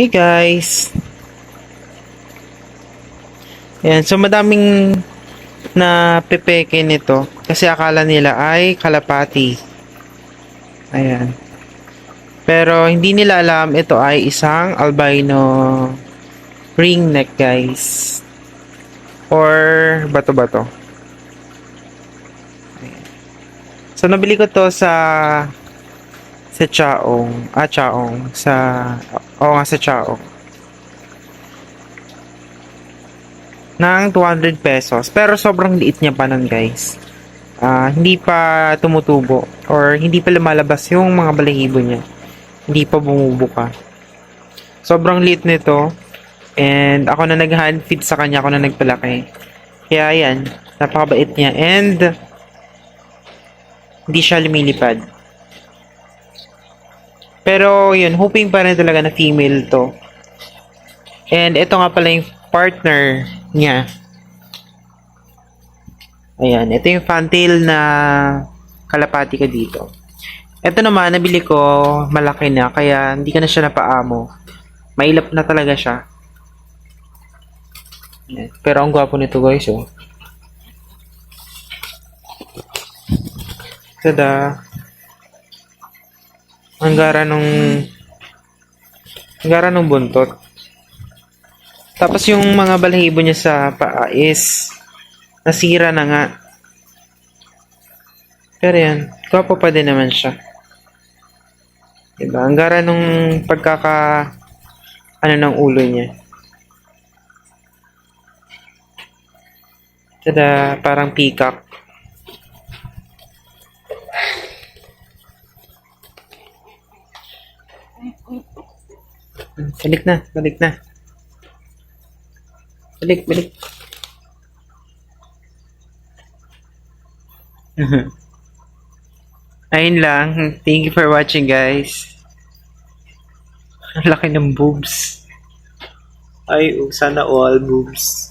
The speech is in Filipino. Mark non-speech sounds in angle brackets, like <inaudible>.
Hey guys! Ayan, so madaming na pepeke nito kasi akala nila ay kalapati. Ayan. Pero hindi nila alam ito ay isang albino ringneck guys. Or bato-bato. So nabili ko to sa sa Chaong, ah Chaong, sa, oo nga sa Chaong. Nang 200 pesos. Pero sobrang liit niya pa nun guys. Ah, hindi pa tumutubo or hindi pa lumalabas yung mga balahibo niya. Hindi pa bumubuka. Sobrang liit nito. And ako na nag-hand feed sa kanya, ako na nagpalaki. Kaya yan, napakabait niya. And hindi siya lumilipad. Pero yun, hoping pa rin talaga na female to. And ito nga pala yung partner niya. Ayan, ito yung fantail na kalapati ka dito. Ito naman, nabili ko, malaki na, kaya hindi ka na siya napaamo. Mailap na talaga siya. Pero ang gwapo nito guys, oh. Tada. Ang gara nung... Ang gara nung buntot. Tapos yung mga balahibo niya sa paa is nasira na nga. Pero yan, gwapo pa din naman siya. Diba? Ang gara nung pagkaka ano ng ulo niya. Tada, parang peacock. Balik na, balik na. Balik, balik. <laughs> Ayun lang. Thank you for watching, guys. Ang laki ng boobs. Ay, oh, sana all boobs.